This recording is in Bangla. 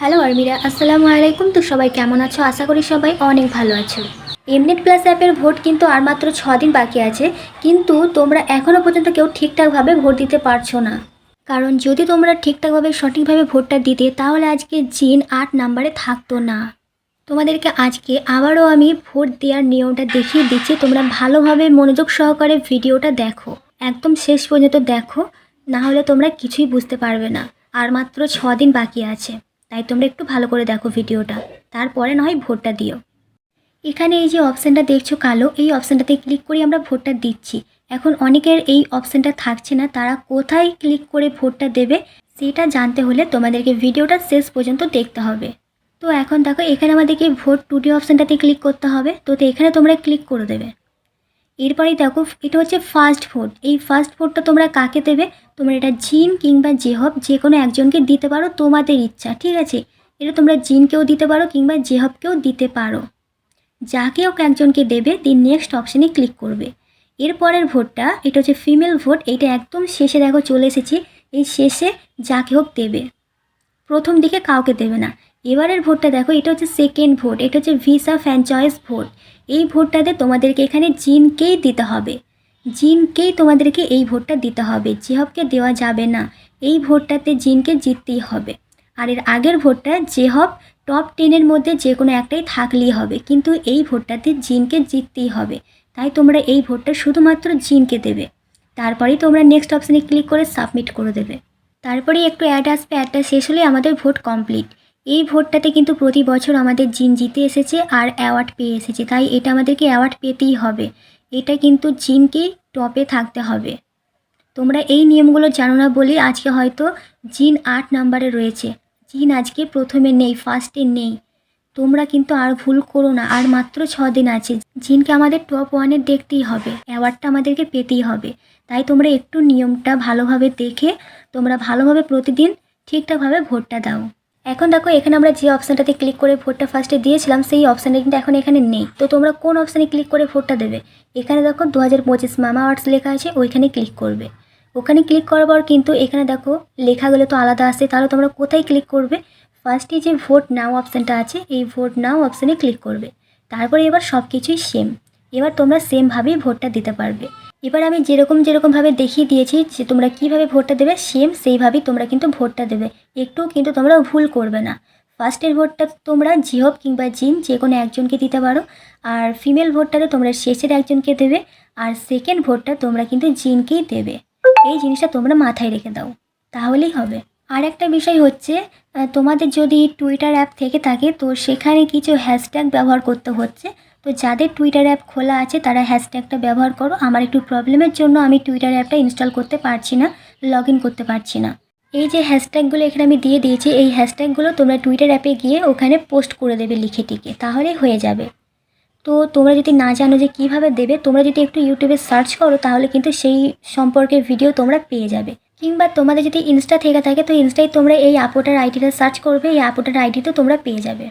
হ্যালো আর্মিরা আসসালামু আলাইকুম তো সবাই কেমন আছো? আশা করি সবাই অনেক ভালো আছো। এমনেট প্লাস অ্যাপের ভোট কিন্তু আর মাত্র ছ দিন বাকি আছে। কিন্তু তোমরা এখনও পর্যন্ত কেউ ঠিকঠাকভাবে ভোট দিতে পারছ না। কারণ যদি তোমরা ঠিকঠাকভাবে, সঠিকভাবে ভোটটা দিতে, তাহলে আজকে জিন আট নাম্বারে থাকতো না। তোমাদেরকে আজকে আবারও আমি ভোট দেওয়ার নিয়মটা দেখিয়ে দিচ্ছি। তোমরা ভালোভাবে মনোযোগ সহকারে ভিডিওটা দেখো। একদম শেষ পর্যন্ত দেখো। না হলে তোমরা কিছুই বুঝতে পারবে না। আর মাত্র ছ দিন বাকি আছে। তাই তোমরা একটু ভালো করে দেখো ভিডিওটা। তারপরে নয় ভোটটা দিও। এখানে এই যে অপশানটা দেখছ কালো, এই অপশানটাতে ক্লিক করে আমরা ভোটটা দিচ্ছি। এখন অনেকের এই অপশানটা থাকছে না, তারা কোথায় ক্লিক করে ভোটটা দেবে সেটা জানতে হলে তোমাদেরকে ভিডিওটা শেষ পর্যন্ত দেখতে হবে। তো এখন দেখো, এখানে আমাদেরকে ভোট টুটি অপশানটাতে ক্লিক করতে হবে। তো তো এখানে তোমরা ক্লিক করে দেবে। এরপরেই দেখো, এটা হচ্ছে ফার্স্ট ভোট এই ফার্স্ট ভোটটা তোমরা কাকে দেবে? তোমরা এটা জিন কিংবা জেহব যে কোনো একজনকে দিতে পারো তোমাদের ইচ্ছা, ঠিক আছে? এটা তোমরা জিনকেও দিতে পারো কিংবা জেহবকেও দিতে পারো। যাকে হোক একজনকে দেবে দিন নেক্সট অপশানে ক্লিক করবে। এরপরের ভোটটা, এটা হচ্ছে ফিমেল ভোট এটা একদম শেষে দেখো চলে এসেছি। এই শেষে যাকে হোক দেবে। প্রথম দিকে কাউকে দেবে না। এবারের ভোটটা দেখো, এটা হচ্ছে সেকেন্ড ভোট এটা হচ্ছে ভিসা ফ্র্যাঞ্চাইজ ভোট এই ভোটটাতে তোমাদেরকে এখানে জিনকেই দিতে হবে। জিনকেই তোমাদেরকে এই ভোটটা দিতে হবে। জেহবকে দেওয়া যাবে না। এই ভোটটাতে জিনকে জিততেই হবে। আর এর আগের ভোটটা জেহব টপ টেনের মধ্যে যে কোনো একটাই থাকলেই হবে। কিন্তু এই ভোটটাতে জিনকে জিততেই হবে। তাই তোমরা এই ভোটটা শুধুমাত্র জিনকে দেবে। তারপরেই তোমরা নেক্সট অপশানে ক্লিক করে সাবমিট করে দেবে। তারপরেই একটু অ্যাড আসবে অ্যাডটা শেষ হলে আমাদের ভোট কমপ্লিট এই ভোটটাতে কিন্তু প্রতি বছর আমাদের জিন জিতে এসেছে আর অ্যাওয়ার্ড পেয়ে এসেছে। তাই এটা আমাদেরকে অ্যাওয়ার্ড পেতেই হবে। এটা কিন্তু জিনকেই টপে থাকতে হবে। তোমরা এই নিয়মগুলো জানো না বলে আজকে হয়তো জিন আট নাম্বারে রয়েছে। জিন আজকে প্রথমে নেই ফার্স্টে নেই। তোমরা কিন্তু আর ভুল করো না, আর মাত্র ছ দিন আছে। জিনকে আমাদের টপ ওয়ানে দেখতেই হবে অ্যাওয়ার্ডটা আমাদেরকে পেতেই হবে। তাই তোমরা একটু নিয়মটা ভালোভাবে দেখে, তোমরা ভালোভাবে প্রতিদিন ঠিকঠাকভাবে ভোটটা দাও। এখন দেখো, এখানে আমরা যে অপশানটাতে ক্লিক করে ভোটটা ফার্স্টে দিয়েছিলাম, সেই অপশানটা কিন্তু এখন এখানে নেই। তো তোমরা কোন অপশানে ক্লিক করে ভোটটা দেবে? এখানে দেখো দু হাজার পঁচিশ মামা আর্টস লেখা আছে, ওইখানে ক্লিক করবে। ওখানে ক্লিক করার পর কিন্তু এখানে দেখো, লেখাগুলো তো আলাদা আসছে তাহলে তোমরা কোথায় ক্লিক করবে? ফার্স্টে যে ভোট নাও অপশানটা আছে, এই ভোট নাও অপশানে ক্লিক করবে। তারপরে এবার সব কিছুই সেম এবার তোমরা সেমভাবেই ভোটটা দিতে পারবে। এবার আমি যেরকম যেরকমভাবে দেখিয়ে দিয়েছি যে তোমরা কীভাবে ভোটটা দেবে সেম সেইভাবেই তোমরা কিন্তু ভোটটা দেবে। একটু কিন্তু তোমরা ভুল করবে না। ফার্স্টের ভোটটা তোমরা জিহব কিংবা জিন যে কোনো একজনকে দিতে পারো। আর ফিমেল ভোটটাতে তোমরা শেষের একজনকে দেবে। আর সেকেন্ড ভোটটা তোমরা কিন্তু জিনকেই দেবে। এই জিনিসটা তোমরা মাথায় রেখে দাও। তাহলেই হবে। আর একটা বিষয় হচ্ছে তোমাদের যদি টুইটার অ্যাপ থেকে থাকে, তো সেখানে কিছু হ্যাশট্যাগ ব্যবহার করতে হচ্ছে। তো যাদের টুইটার অ্যাপ খোলা আছে, তারা হ্যাশট্যাগটা ব্যবহার করো। আমার একটু প্রবলেমের জন্য আমি টুইটার অ্যাপটা ইনস্টল করতে পারছি না লগ করতে পারছি না। এই যে হ্যাশট্যাগুলো এখানে আমি দিয়ে দিয়েছি, এই হ্যাশট্যাগুলো তোমরা টুইটার অ্যাপে গিয়ে ওখানে পোস্ট করে দেবে লিখে টিকে তাহলেই হয়ে যাবে। তো তোমরা যদি না জানো যে কীভাবে দেবে, তোমরা যদি একটু ইউটিউবে সার্চ করো, তাহলে কিন্তু সেই সম্পর্কে ভিডিও তোমরা পেয়ে যাবে। কিংবা তোমাদের যদি ইনস্টা থেকে থাকে, তো ইনস্টায় তোমরা এই আপোটার আইডিটা সার্চ করবে, এই আপোটার আইডিতে তোমরা পেয়ে যাবে।